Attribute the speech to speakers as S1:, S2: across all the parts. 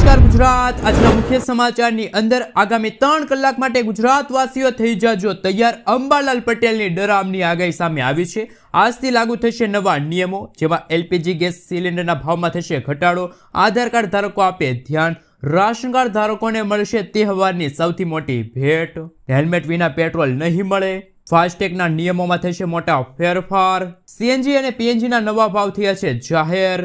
S1: નમસ્કાર ગુજરાત. આજના મુખ્ય સમાચારની અંદર આગામી ત્રણ કલાક માટે ગુજરાતવાસીઓ થઈ જાજો તૈયાર. અંબાલાલ પટેલની ડરામની આગાહી સામે આવી છે. આજથી લાગુ થશે નવા નિયમો જેમાં એલપીજી ગેસ સિલિન્ડરના ભાવમાં થશે ઘટાડો. આધાર કાર્ડ ધારકો આપે ધ્યાન. રાશન કાર્ડ ધારકોને મળશે તહેવારની સૌથી મોટી ભેટ. હેલ્મેટ વિના પેટ્રોલ નહીં મળે. ફાસ્ટેગના નિયમોમાં થશે મોટા ફેરફાર. સીએનજી અને પીએનજીના નવા ભાવ થયા છે જાહેર.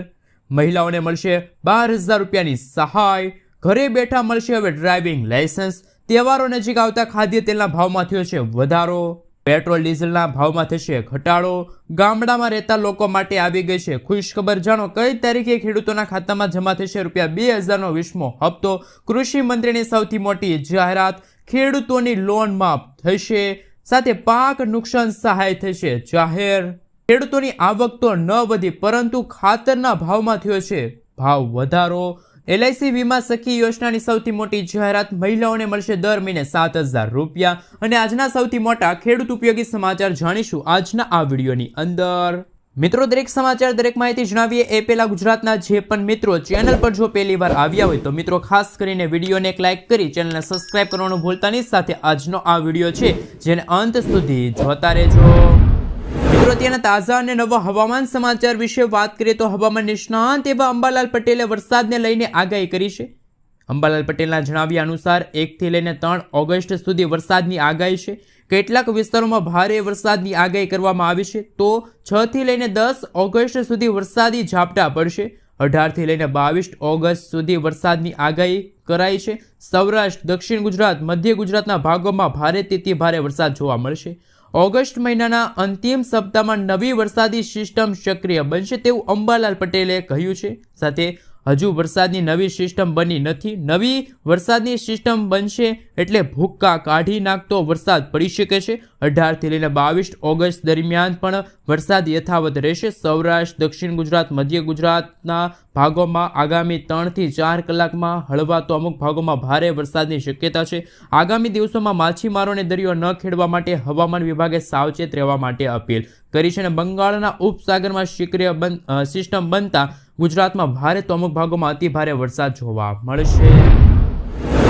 S1: મહિલાઓને મળશે બાર હજાર રૂપિયાની સહાય. ઘરે બેઠા મળશે હવે ડ્રાઇવિંગ લાયસન્સ તહેવારો નજીક આવતા ખાદ્ય તેલના ભાવમાં થયો છે વધારો. પેટ્રોલ, ડીઝલના ભાવમાં થશે ઘટાડો. ગામડામાં રહેતા લોકો માટે આવી ગઈ છે ખુશખબર. જાણો, કઈ તારીખે ખેડૂતોના ખાતામાં જમા થશે રૂપિયા બે હજારનો વીસમો હપ્તો? કૃષિ મંત્રીની સૌથી મોટી જાહેરાત, ખેડૂતોની લોન માફ થશે. સાથે પાક નુકસાન સહાય થશે. જાહેર ખેડૂતોની આવક તો ન વધી, પરંતુ ખાતરના ભાવમાં થયો છે ભાવ વધારો. એલઆઈસી વીમા સખી યોજનાની સૌથી મોટી જાહેરાત મહિલાઓને મળશે દર મહિને સાત હજાર રૂપિયા. અને આજના સૌથી મોટા ખેડૂત ઉપયોગી સમાચાર જાણીશું આજના આ વિડીયોની અંદર. મિત્રો, દરેક સમાચાર, દરેક માહિતી જણાવીએ એ પહેલાં ગુજરાતના જે પણ મિત્રો ચેનલ પર જો પહેલી વાર આવ્યા હોય તો મિત્રો, ખાસ કરીને વિડીયોને એક લાઇક કરી ચેનલને સબસ્ક્રાઇબ કરવાનું ભૂલતાની સાથે આજનો આ વીડિયો છે, જેને અંત સુધી જોતા રહેજો. મિત્રો તાજા અને નવા હવામાન સમાચાર વિશે વાત કરીએ તો હવામાન નિષ્ણાંત એવા અંબાલાલ પટેલે વરસાદને લઈને આગાહી કરી છે. અંબાલાલ પટેલના જણાવ્યા અનુસાર એકથી લઈને ત્રણ ઓગસ્ટ સુધી વરસાદની આગાહી છે. કેટલાક વિસ્તારોમાં ભારે વરસાદની આગાહી કરવામાં આવી છે. તો છથી લઈને દસ ઓગસ્ટ સુધી વરસાદી ઝાપટા પડશે. અઢારથી લઈને બાવીસ ઓગસ્ટ સુધી વરસાદની આગાહી કરાઈ છે. સૌરાષ્ટ્ર, દક્ષિણ ગુજરાત, મધ્ય ગુજરાતના ભાગોમાં ભારેથી ભારે વરસાદ જોવા મળશે. ઓગસ્ટ મહિનાના અંતિમ સપ્તાહમાં નવી વરસાદી સિસ્ટમ સક્રિય બનશે તેવું અંબાલાલ પટેલે કહ્યું છે. સાથે હજુ વરસાદની નવી સિસ્ટમ બની નથી. નવી વરસાદની સિસ્ટમ બનશે એટલે ભૂક્કા કાઢી નાખતો વરસાદ પડી શકે છે. અઢારથી લઈને બાવીસ ઓગસ્ટ દરમિયાન પણ વરસાદ યથાવત રહેશે. સૌરાષ્ટ્ર, દક્ષિણ ગુજરાત, મધ્ય ગુજરાતના ભાગોમાં આગામી ત્રણથી ચાર કલાકમાં હળવા તો અમુક ભાગોમાં ભારે વરસાદની શક્યતા છે. આગામી દિવસોમાં માછીમારોને દરિયો ન ખેડવા માટે હવામાન વિભાગે સાવચેત રહેવા માટે અપીલ કરી છે અને બંગાળના ઉપસાગરમાં સક્રિય બન સિસ્ટમ બનતા ગુજરાતમાં ભારે તો અમુક ભાગોમાં અતિ ભારે વરસાદ જોવા મળશે.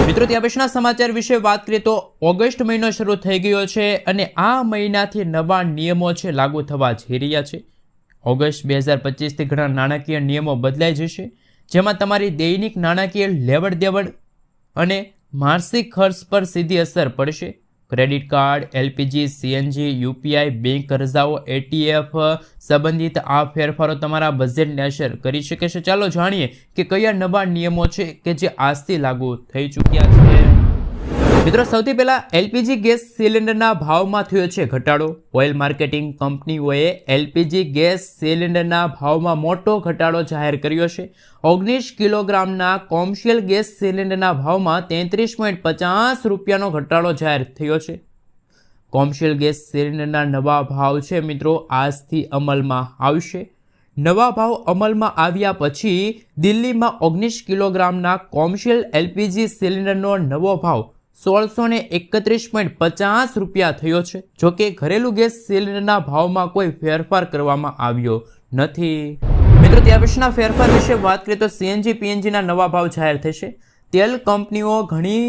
S1: મિત્રો, ત્યાં પછીના સમાચાર વિશે વાત કરીએ તો ઓગસ્ટ મહિનો શરૂ થઈ ગયો છે અને આ મહિનાથી નવા નિયમો છે લાગુ થવા જઈ રહ્યા છે. ઓગસ્ટ બે હજાર પચીસથી ઘણા નાણાકીય નિયમો બદલાઈ જશે, જેમાં તમારી દૈનિક નાણાકીય લેવડ દેવડ અને માસિક ખર્ચ પર સીધી અસર પડશે. Credit card, LPG, CNG, UPI, bank કરજાઓ ATF સંબંધિત આ ફેરફારો તમારા બજેટને અસર કરી શકે છે. ચાલો જાણીએ કે કયા નવા નિયમો છે કે જે આજથી લાગુ થઈ ચૂક્યા છે. મિત્રો, સૌથી પહેલાં એલપીજી ગેસ સિલિન્ડરના ભાવમાં થયો છે ઘટાડો. ઓઇલ માર્કેટિંગ કંપનીઓએ એલપીજી ગેસ સિલિન્ડરના ભાવમાં મોટો ઘટાડો જાહેર કર્યો છે. ઓગણીસ કિલોગ્રામના કોમર્શિયલ ગેસ સિલિન્ડરના ભાવમાં તેત્રીસ પોઈન્ટ પચાસ રૂપિયાનો ઘટાડો જાહેર થયો છે. કોમર્શિયલ ગેસ સિલિન્ડરના નવા ભાવ છે મિત્રો, આજથી અમલમાં આવશે. નવા ભાવ અમલમાં આવ્યા પછી દિલ્હીમાં ઓગણીસ કિલોગ્રામના કોમર્શિયલ એલપીજી સિલિન્ડરનો નવો ભાવ સોળસો ને એકત્રીસ પોઈન્ટ પચાસ રૂપિયા થયો છે. જોકે ઘરેલું ગેસ સિલિન્ડરના ભાવમાં કોઈ ફેરફાર કરવામાં આવ્યો નથી. મિત્રો ત્યાં પછીના ફેરફાર વિશે વાત કરીએ તો સીએનજી પીએનજીના નવા ભાવ જાહેર થશે. તેલ કંપનીઓ ઘણી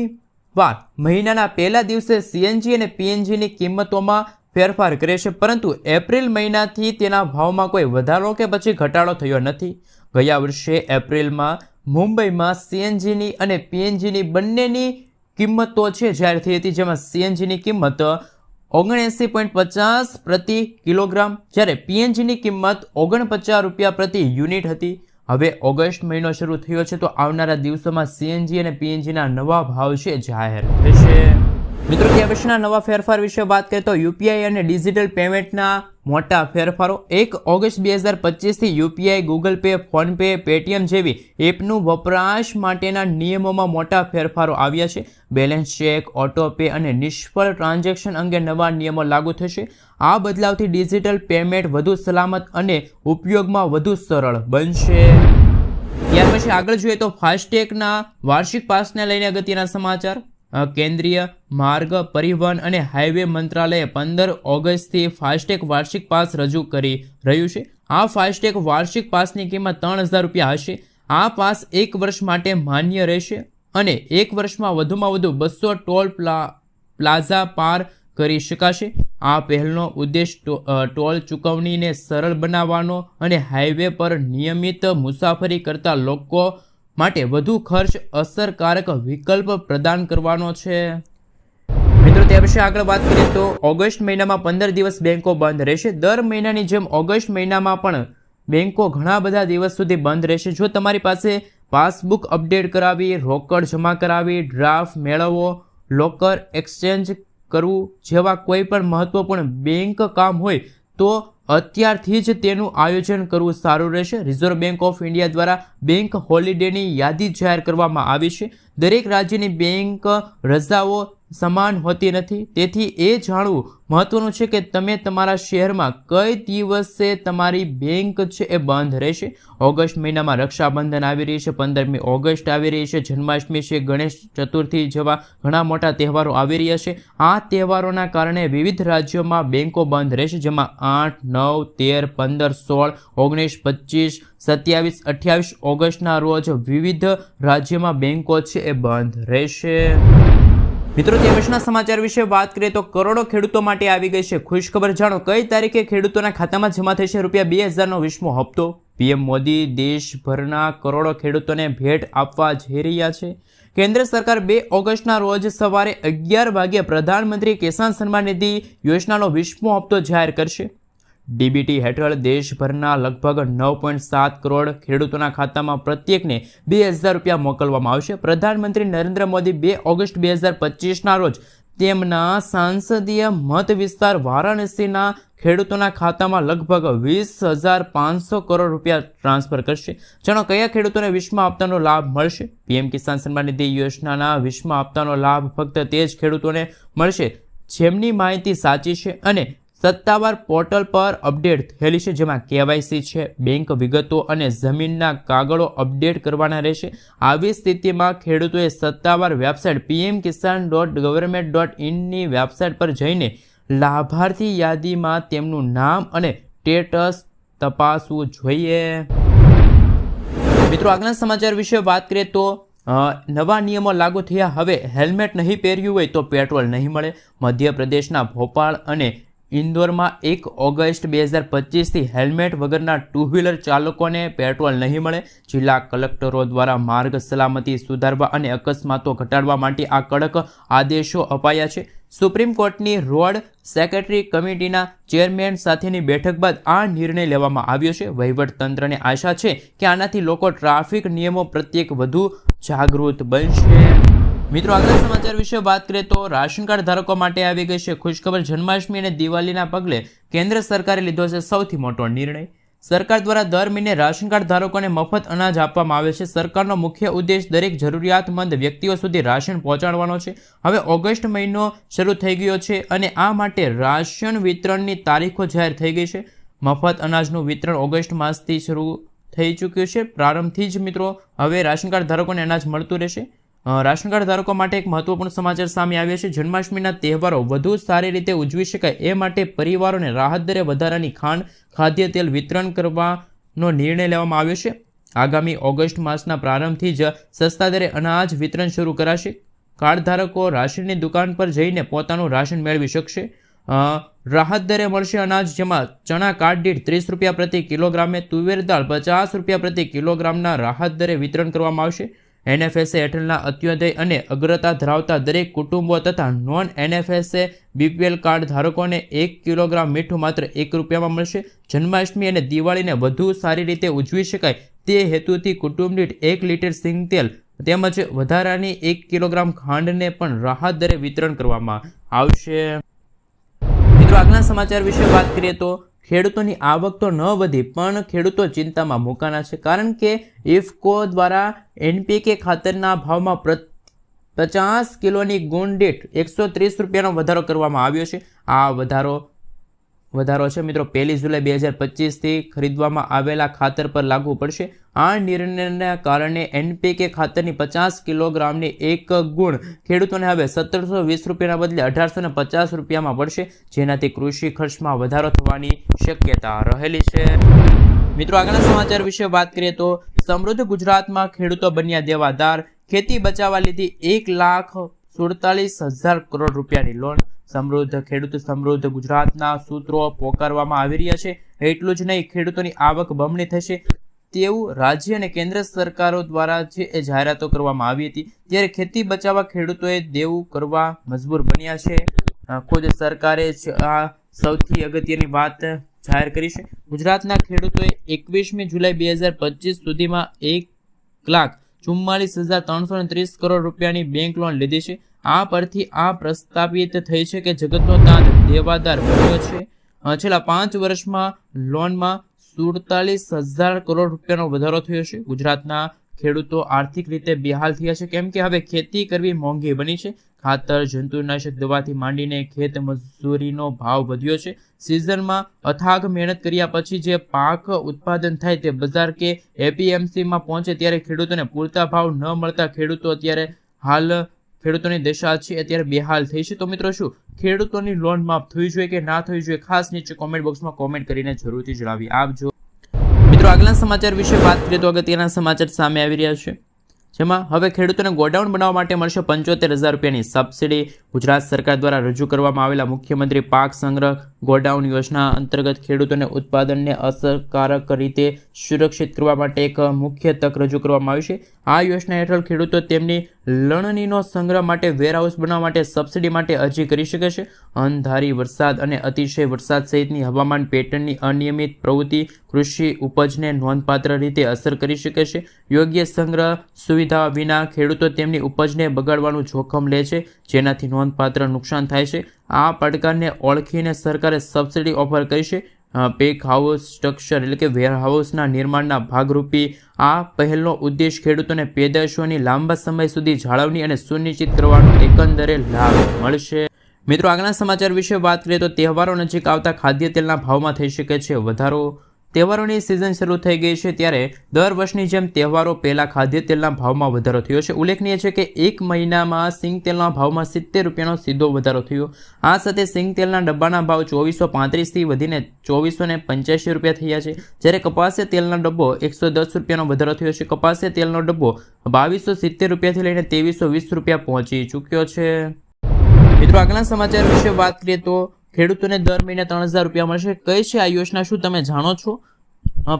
S1: વાર મહિનાના પહેલા દિવસે સીએનજી અને પીએનજીની કિંમતોમાં ફેરફાર કરે છે, પરંતુ એપ્રિલ મહિનાથી તેના ભાવમાં કોઈ વધારો કે પછી ઘટાડો થયો નથી. ગયા વર્ષે એપ્રિલમાં મુંબઈમાં સીએનજીની અને પીએનજીની બંનેની કિંમતો છે જાહેર થઈ હતી, જેમાં સીએનજીની કિંમત ઓગણએંસી પોઈન્ટ પચાસ પ્રતિ કિલોગ્રામ, જ્યારે પીએનજીની કિંમત ઓગણપચાસ રૂપિયા પ્રતિ યુનિટ હતી. હવે ઓગસ્ટ મહિનો શરૂ થયો છે, તો આવનારા દિવસોમાં સીએનજી અને પીએનજીના નવા ભાવ છે જાહેર થશે. મિત્રો ત્યાં પછીના નવા ફેરફાર વિશે વાત કરીએ તો યુપીઆઈ અને ડિજિટલ પેમેન્ટના મોટા ફેરફારો. એક ઓગસ્ટ બે હજાર પચીસથી UPI, Google Pay PhonePe Paytm જેવી એપનું વપરાશ માટેના નિયમોમાં મોટા ફેરફારો આવ્યા છે. બેલેન્સ ચેક, ઓટો પે અને નિષ્ફળ ટ્રાન્ઝેક્શન અંગે નવા નિયમો લાગુ થશે. આ બદલાવથી ડિજિટલ પેમેન્ટ વધુ સલામત અને ઉપયોગમાં વધુ સરળ બનશે. ત્યાર પછી આગળ જોઈએ તો ફાસ્ટેગના વાર્ષિક પાસને લઈને અગત્યના સમાચાર. કેન્દ્રીય માર્ગ પરિવહન અને હાઈવે મંત્રાલયે પંદર ઓગસ્ટથી ફાસ્ટેગ વાર્ષિક પાસ રજૂ કરી રહ્યું છે. આ ફાસ્ટેગ વાર્ષિક પાસની કિંમત ત્રણ હજાર રૂપિયા હશે. આ પાસ એક વર્ષ માટે માન્ય રહેશે અને એક વર્ષમાં વધુમાં વધુ બસો ટોલ પ્લા, પ્લાઝા પાર કરી શકાશે. આ પહેલનો ઉદ્દેશ ટોલ ચૂકવણીને સરળ બનાવવાનો અને હાઈવે પર નિયમિત મુસાફરી કરતા લોકો માટે વધુ ખર્ચ અસરકારક વિકલ્પ પ્રદાન કરવાનો છે. મિત્રો, તે વિશે આગળ વાત કરીએ તો ઓગસ્ટ મહિનામાં પંદર દિવસ બેંકો બંધ રહેશે. દર મહિનાની જેમ ઓગસ્ટ મહિનામાં પણ બેંકો ઘણા બધા દિવસ સુધી બંધ રહેશે. જો તમારી પાસે પાસબુક અપડેટ કરાવી, રોકડ જમા કરાવી, ડ્રાફ્ટ મેળવવો લોકર એક્સચેન્જ કરવું જેવા કોઈ પણ મહત્વપૂર્ણ બેંક કામ હોય, તો અત્યારથી જ તેનું આયોજન કરવું સારું રહેશે. રિઝર્વ બેંક ઓફ ઇન્ડિયા દ્વારા બેંક હોલિડેની યાદી જાહેર કરવામાં આવી છે. દરેક રાજ્યની બેંક રજાઓ સમાન હોતી નથી. તેથી એ જાણવું મહત્વનું છે કે તમે તમારા શહેરમાં કઈ દિવસે તમારી બેંક છે એ બંધ રહેશે? ઓગસ્ટ મહિનામાં રક્ષાબંધન આવી રહી છે, પંદરમી ઓગસ્ટ આવી રહી છે, જન્માષ્ટમી છે, ગણેશ ચતુર્થી જેવા ઘણા મોટા તહેવારો આવી રહ્યા છે. આ તહેવારોના કારણે વિવિધ રાજ્યોમાં બેંકો બંધ રહેશે, જેમાં આઠ, નવ, તેર, પંદર, સોળ, ઓગણીસ, પચીસ, સત્યાવીસ, અઠ્યાવીસ ઓગસ્ટના રોજ વિવિધ રાજ્યોમાં બેંકો છે એ બંધ રહેશે. મિત્રો, તે સમાચાર વિશે વાત કરીએ તો કરોડો ખેડૂતો માટે આવી ગઈ છે ખુશખબર. જાણો, કઈ તારીખે ખેડૂતોના ખાતામાં જમા થશે રૂપિયા બે હજારનો વીસમો હપ્તો? પીએમ મોદી દેશભરના કરોડો ખેડૂતોને ભેટ આપવા જઈ રહ્યા છે. કેન્દ્ર સરકાર બે ઓગસ્ટના રોજ સવારે અગિયાર વાગ્યે પ્રધાનમંત્રી કિસાન સન્માન નિધિ યોજનાનો વીસમો હપ્તો જાહેર કરશે. ડીબીટી હેઠળ દેશભરના લગભગ નવ પોઈન્ટ સાત કરોડ ખેડૂતોના ખાતામાં પ્રત્યેકને બે હજાર રૂપિયા મોકલવામાં આવશે. પ્રધાનમંત્રી નરેન્દ્ર મોદી બે ઓગસ્ટ બે હજાર પચીસના રોજ તેમના સાંસદીય મત વિસ્તાર વારાણસીના ખેડૂતોના ખાતામાં લગભગ વીસ હજાર પાંચસો કરોડ રૂપિયા ટ્રાન્સફર કરશે. જેનો કયા ખેડૂતોને વિશ્વમાં આપતાનો લાભ મળશે? પીએમ કિસાન સન્માન નિધિ યોજનાના વિશ્વમાં આપતાનો લાભ ફક્ત તે જ ખેડૂતોને મળશે જેમની માહિતી સાચી છે અને સત્તાવાર પોર્ટલ પર અપડેટ થયેલી છે, જેમાં કેવાયસી છે, બેંક વિગતો અને જમીનના કાગળો અપડેટ કરવાના રહેશે. આવી સ્થિતિમાં ખેડૂતોએ સત્તાવાર website PM Kisan dot government dot ઇનની website પર જઈને લાભાર્થી યાદીમાં તેમનું નામ અને સ્ટેટસ તપાસવું જોઈએ. મિત્રો આગલા સમાચાર વિશે વાત કરીએ તો નવા નિયમો લાગુ થયા. હવે હેલ્મેટ નહીં પહેર્યું હોય તો પેટ્રોલ નહીં મળે. મધ્યપ્રદેશના ભોપાલ અને ઇન્દોરમાં એક ઓગસ્ટ બે હજાર પચીસથી હેલ્મેટ વગરના ટુ વ્હીલર ચાલકોને પેટ્રોલ નહીં મળે. જિલ્લા કલેક્ટરો દ્વારા માર્ગ સલામતી સુધારવા અને અકસ્માતો ઘટાડવા માટે આ કડક આદેશો અપાયા છે. સુપ્રીમ કોર્ટની રોડ સેક્રેટરી કમિટીના ચેરમેન સાથેની બેઠક બાદ આ નિર્ણય લેવામાં આવ્યો છે. વહીવટતંત્રને આશા છે કે આનાથી લોકો ટ્રાફિક નિયમો પ્રત્યે વધુ જાગૃત બનશે. મિત્રો આગળ સમાચાર વિશે વાત કરીએ તો રાશન કાર્ડ ધારકો માટે આવી ગઈ છે ખુશખબર જન્માષ્ટમી અને દિવાળીના પગલે કેન્દ્ર સરકારે લીધો છે સૌથી મોટો નિર્ણય. સરકાર દ્વારા દર મહિને રાશન કાર્ડ ધારકોને મફત અનાજ આપવામાં આવે છે. સરકારનો મુખ્ય ઉદ્દેશ દરેક જરૂરિયાતમંદ વ્યક્તિઓ સુધી રાશન પહોંચાડવાનો છે. હવે ઓગસ્ટ મહિનો શરૂ થઈ ગયો છે અને આ માટે રાશન વિતરણની તારીખો જાહેર થઈ ગઈ છે. મફત અનાજનું વિતરણ ઓગસ્ટ માસથી શરૂ થઈ ચૂક્યું છે. પ્રારંભથી જ મિત્રો, હવે રાશન કાર્ડ ધારકોને અનાજ મળતું રહેશે. રાશન કાર્ડ ધારકો માટે એક મહત્વપૂર્ણ સમાચાર સામે આવ્યો છે. જન્માષ્ટમીના તહેવારો વધુ સારી રીતે ઉજવી શકાય એ માટે પરિવારોને રાહત દરે વધારાની ખાંડ, ખાદ્ય તેલ વિતરણ કરવાનો નિર્ણય લેવામાં આવ્યો છે. આગામી ઓગસ્ટ માસના પ્રારંભથી જ સસ્તા દરે અનાજ વિતરણ શરૂ કરાશે. કાર્ડ ધારકો રાશનની દુકાન પર જઈને પોતાનું રાશન મેળવી શકશે. રાહત દરે મળશે અનાજ જેમાં ચણા કાર્ડ દીઠ ત્રીસ રૂપિયા પ્રતિ કિલોગ્રામે, તુવેર દાળ પચાસ રૂપિયા પ્રતિ કિલોગ્રામના રાહત દરે વિતરણ કરવામાં આવશે. એનએફએસએ હેઠળના અત્યોદય અને અગ્રતા ધરાવતા દરેક કુટુંબો તથા નોન એનએફએસએ બીપીએલ કાર્ડ ધારકોને એક કિલોગ્રામ મીઠું માત્ર એક રૂપિયામાં મળશે. જન્માષ્ટમી અને દિવાળીને વધુ સારી રીતે ઉજવી શકાય તે હેતુથી કુટુંબ દીઠ એક લીટર સિંગ તેલ તેમજ વધારાની એક કિલોગ્રામ ખાંડને પણ રાહત દરે વિતરણ કરવામાં આવશે. મિત્રો આગળના સમાચાર વિશે વાત કરીએ તો ખેડૂતોની આવક તો ન વધી, પણ ખેડૂતો ચિંતામાં મુકાના છે. કારણ કે ઇફકો દ્વારા એનપીકે ખાતરના ભાવમાં પચાસ કિલોની ગુણ દીઠ એકસો ત્રીસ રૂપિયાનો વધારો કરવામાં આવ્યો છે. આ વધારો વધારો છે. મિત્રો, પહેલી જુલાઈ બે હજાર પચીસથી ખરીદવામાં આવેલા ખાતર પર લાગુ પડશે. આ નિર્ણયના કારણે એનપીકે ખાતરની પચાસ કિલોગ્રામની એક ગુણ ખેડૂતોને હવે સત્તરસો વીસ રૂપિયાના બદલે અઢારસો ને પચાસ રૂપિયામાં પડશે, જેનાથી કૃષિ ખર્ચમાં વધારો થવાની શક્યતા રહેલી છે. મિત્રો, આગળના સમાચાર વિશે વાત કરીએ તો સમૃદ્ધ ગુજરાતમાં ખેડૂતો બન્યા દેવાદાર. ખેતી બચાવવા લીધી એક લાખ સુડતાલીસ હજાર કરોડ રૂપિયાની લોન સમૃદ્ધ ખેડૂત સમૃદ્ધ ગુજરાતના સૂત્રો પોકારવામાં આવી રહ્યા છે. એટલું જ નહીં, ખેડૂતોની આવક બમણી થશે. તેવું રાજ્ય અને કેન્દ્ર સરકારો દ્વારા જે એ જાહેરાતો કરવામાં આવી હતી, ત્યારે ખેતી બચાવવા ખેડૂતોએ દેવું કરવા મજબૂર બન્યા છે. ખુદ સરકારે આ સૌથી અગત્યની વાત જાહેર કરી છે. ગુજરાતના ખેડૂતોએ એકવીસમી જુલાઈ બે હજાર પચીસ સુધીમાં એક લાખ ચુમ્માલીસ હજાર ત્રણસો ત્રીસ કરોડ રૂપિયાની બેંક લોન લીધી છે. આ પરથી આ પ્રસ્તાવિત થઈ છે કે જગતનો દાંત દેવાદાર બન્યો છે. છેલ્લા પાંચ વર્ષમાં લોનમાં સુડતાલીસ હજાર કરોડ રૂપિયાનો વધારો થયો છે. ગુજરાતના ખેડૂતો આર્થિક રીતે બેહાલ થયા છે. કેમ કે હવે ખેતી કરવી મોંઘી બની છે. ખાતર, જંતુનાશક દવાથી માંડીને ખેત મજૂરીનો ભાવ વધ્યો છે. સિઝનમાં અથાગ મહેનત કર્યા પછી જે પાક ઉત્પાદન થાય તે બજાર કે એપીએમસીમાં પહોંચે ત્યારે ખેડૂતોને પૂરતા ભાવ ન મળતા ખેડૂતો અત્યારે હાલ ખેડૂતોની દશા છે, અત્યારે બેહાલ થઈ છે. તો મિત્રો શું? ખેડૂતોની લોન માફ થવી જોઈએ કે ના થવી જોઈએ? ખાસ નીચે કોમેન્ટ બોક્સમાં કોમેન્ટ કરીને જરૂરથી જણાવી આપજો. મિત્રો આગલા સમાચાર વિશે વાત કરીએ તો અગત્યના સમાચાર સામે આવી રહ્યા છે. જેમાં હવે ખેડૂતોને ગોડાઉન બનાવવા માટે મળશે પંચોતેર હજાર રૂપિયાની સબસિડી. ગુજરાત સરકાર દ્વારા રજૂ કરવામાં આવેલા મુખ્યમંત્રી પાક સંગ્રહ ગોડાઉન યોજના અંતર્ગત ખેડૂતોને ઉત્પાદનને અસરકારક રીતે સુરક્ષિત કરવા માટે એક મુખ્ય તક રજૂ કરવામાં આવી છે. આ યોજના હેઠળ ખેડૂતો તેમની લણણીનો સંગ્રહ માટે વેરહાઉસ બનાવવા માટે સબસિડી માટે અરજી કરી શકે છે. અંધારી વરસાદ અને અતિશય વરસાદ સહિતની હવામાન પેટર્નની અનિયમિત પ્રવૃત્તિ કૃષિ ઉપજને નોંધપાત્ર રીતે અસર કરી શકે છે. યોગ્ય સંગ્રહ સુવિધા વિના ખેડૂતો તેમની ઉપજને બગાડવાનું જોખમ લે છે, જેનાથી નોંધપાત્ર નુકસાન થાય છે. આ પડકારને ઓળખીને સરકારે સબસિડી ઓફર કરી છે. પેક હાઉસ સ્ટ્રક્ચર એટલે કે વેરહાઉસના નિર્માણના ભાગરૂપી આ પહેલનો ઉદ્દેશ ખેડૂતોને પેદાશોની લાંબા સમય સુધી જાળવણી અને સુનિશ્ચિત કરવાનો એકંદરે લાભ મળશે. મિત્રો, આગળના સમાચાર વિશે વાત કરીએ તો તહેવારો નજીક આવતા ખાદ્ય તેલના ભાવમાં થઈ શકે છે વધારો. તહેવારોની સિઝન શરૂ થઈ ગઈ છે ત્યારે દર વર્ષની જેમ તહેવારો પહેલાં ખાદ્ય તેલના ભાવમાં વધારો થયો છે. ઉલ્લેખનીય છે કે એક મહિનામાં સિંગ તેલના ભાવમાં સિત્તેર રૂપિયાનો સીધો વધારો થયો. આ સાથે સિંગ તેલના ડબ્બાના ભાવ ચોવીસો પાંત્રીસથી વધીને ચોવીસો ને પંચ્યાસી રૂપિયા થયા છે. જ્યારે કપાસે તેલનો ડબ્બો એકસો દસ રૂપિયાનો વધારો થયો છે. કપાસે તેલનો ડબ્બો બાવીસો સિત્તેર રૂપિયાથી લઈને ત્રેવીસો વીસ રૂપિયા પહોંચી ચૂક્યો છે. મિત્રો, આગળના સમાચાર વિશે વાત કરીએ તો ખેડૂતોને દર મહિને ત્રણ હજાર રૂપિયા મળશે. કઈ છે આ યોજના? શું તમે જાણો છો?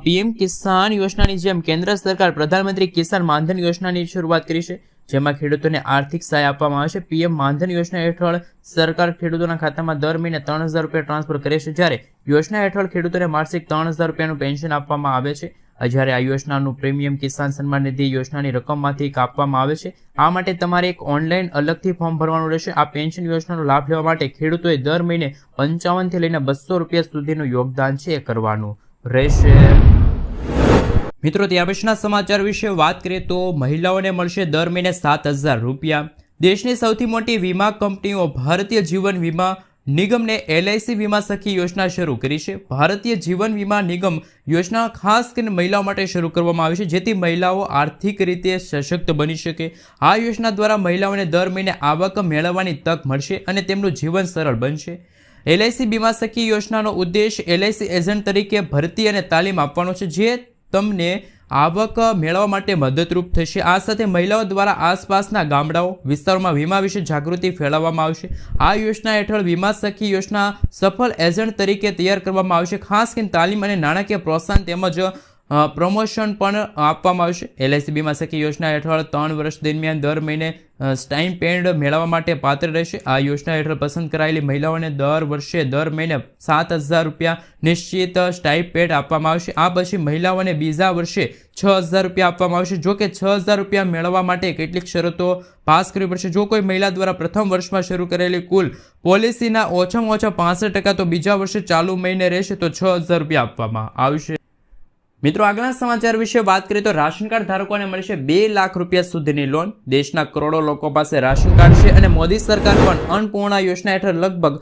S1: પીએમ કિસાન યોજનાની જેમ કેન્દ્ર સરકાર પ્રધાનમંત્રી કિસાન માનધન યોજનાની શરૂઆત કરી છે, જેમાં ખેડૂતોને આર્થિક સહાય આપવામાં આવે છે. પીએમ માનધન યોજના હેઠળ સરકાર ખેડૂતોના ખાતામાં દર મહિને ત્રણ હજાર રૂપિયા ટ્રાન્સફર કરે છે. જ્યારે યોજના હેઠળ ખેડૂતોને માસિક ત્રણ હજાર રૂપિયાનું પેન્શન આપવામાં આવે છે. જ્યારે આ યોજનાનું પ્રીમિયમ કિસાન સન્માન નિધિ યોજનાની રકમમાંથી કાપવામાં આવે છે, આ માટે તમારે એક ઓનલાઈન અલગથી ફોર્મ ભરવાનું રહેશે. આ પેન્શન યોજનાનો લાભ લેવા માટે ખેડૂતોએ દર મહિને પંચાવનથી લઈને બસો રૂપિયા સુધીનું યોગદાન છે એ કરવાનું રહેશે. મિત્રો ત્યાં પછીના સમાચાર વિશે વાત કરીએ તો મહિલાઓને મળશે દર મહિને સાત હજાર રૂપિયા. દેશની સૌથી મોટી વીમા કંપનીઓ ભારતીય જીવન વીમા નિગમને એલઆઈસી વીમા સખી યોજના શરૂ કરી છે. ભારતીય જીવન વીમા નિગમ યોજના ખાસ કરીને મહિલાઓ માટે શરૂ કરવામાં આવી છે, જેથી મહિલાઓ આર્થિક રીતે સશક્ત બની શકે. આ યોજના દ્વારા મહિલાઓને દર મહિને આવક મેળવવાની તક મળશે અને તેમનું જીવન સરળ બનશે. એલઆઈસી વીમા સખી યોજનાનો ઉદ્દેશ એલઆઈસી એજન્ટ તરીકે ભરતી અને તાલીમ આપવાનો છે, જે તમને આવક મેળવવા માટે મદદરૂપ થશે. આ સાથે મહિલાઓ દ્વારા આસપાસના ગામડાઓ, વિસ્તારોમાં વીમા વિશે જાગૃતિ ફેલાવવામાં આવશે. આ યોજના હેઠળ વીમા સખી યોજના સફળ એજન્ટ તરીકે તૈયાર કરવામાં આવશે. ખાસ કરીને તાલીમ અને નાણાકીય પ્રોત્સાહન તેમજ પ્રમોશન પણ આપવામાં આવશે એલઆઈસી વીમા સખી યોજના હેઠળ ત્રણ વર્ષ દરમિયાન દર મહિને સ્ટાઇપેન્ડ મેળવવા માટે પાત્ર રહેશે. આ યોજના હેઠળ પસંદ કરાયેલી મહિલાઓને દર વર્ષે દર મહિને સાત હજાર રૂપિયા નિશ્ચિત સ્ટાઇપેન્ડ આપવામાં આવશે. આ પછી મહિલાઓને બીજા વર્ષે છ હજાર રૂપિયા આપવામાં આવશે. જો કે છ હજાર રૂપિયા મેળવવા માટે કેટલીક શરતો પાસ કરવી પડશે. જો કોઈ મહિલા દ્વારા પ્રથમ વર્ષમાં શરૂ કરેલી કુલ પોલિસીના ઓછામાં ઓછા પાસઠ ટકા તો બીજા વર્ષે ચાલુ મહિને રહેશે તો છ હજાર રૂપિયા આપવામાં આવશે. મિત્રો, આગળના સમાચાર વિશે વાત કરીએ તો રાશન કાર્ડ ધારકોને મળશે બે લાખ રૂપિયા સુધીની લોન દેશના કરોડો લોકો પાસે રાશન કાર્ડ છે અને મોદી સરકાર પણ અન્નપૂર્ણા યોજના હેઠળ લગભગ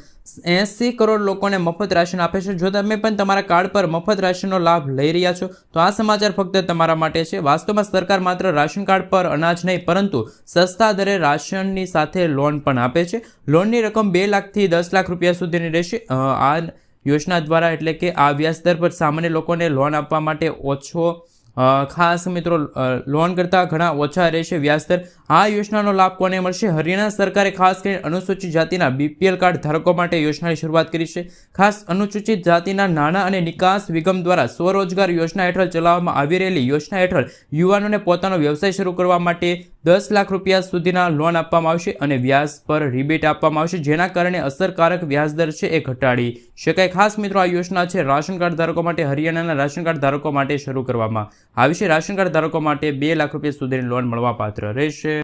S1: એંસી કરોડ લોકોને મફત રાશન આપે છે. જો તમે પણ તમારા કાર્ડ પર મફત રાશનનો લાભ લઈ રહ્યા છો, તો આ સમાચાર ફક્ત તમારા માટે છે. વાસ્તવમાં સરકાર માત્ર રાશન કાર્ડ પર અનાજ નહીં, પરંતુ સસ્તા દરે રાશનની સાથે લોન પણ આપે છે. લોનની રકમ બે લાખથી દસ લાખ રૂપિયા સુધીની રહેશે. આ યોજના દ્વારા એટલે કે આ વ્યાજદર પર સામાન્ય લોકોને લોન આપવા માટે ઓછો ખાસ મિત્રો લોન કરતાં ઘણા ઓછા રહેશે વ્યાજદર આ યોજનાનો લાભ કોને મળશે? હરિયાણા સરકારે ખાસ કરીને અનુસૂચિત જાતિના બીપીએલ કાર્ડ ધારકો માટે યોજનાની શરૂઆત કરી છે. ખાસ અનુસૂચિત જાતિના નાણાં અને નિકાસ વિગમ દ્વારા સ્વરોજગાર યોજના હેઠળ ચલાવવામાં આવી રહેલી યોજના હેઠળ યુવાનોને પોતાનો વ્યવસાય શરૂ કરવા માટે દસ લાખ રૂપિયા સુધીના લોન આપવામાં આવશે અને વ્યાજ પર રિબેટ આપવામાં આવશે, જેના કારણે અસરકારક વ્યાજદર છે એ ઘટાડી શકાય. ખાસ મિત્રો, આ યોજના છે રાશન કાર્ડ ધારકો માટે, હરિયાણાના રાશન કાર્ડ ધારકો માટે શરૂ કરવામાં. આવી છે રાશન કાર્ડ ધારકો માટે બે લાખ રૂપિયા સુધીની લોન મળવાપાત્ર રહેશે.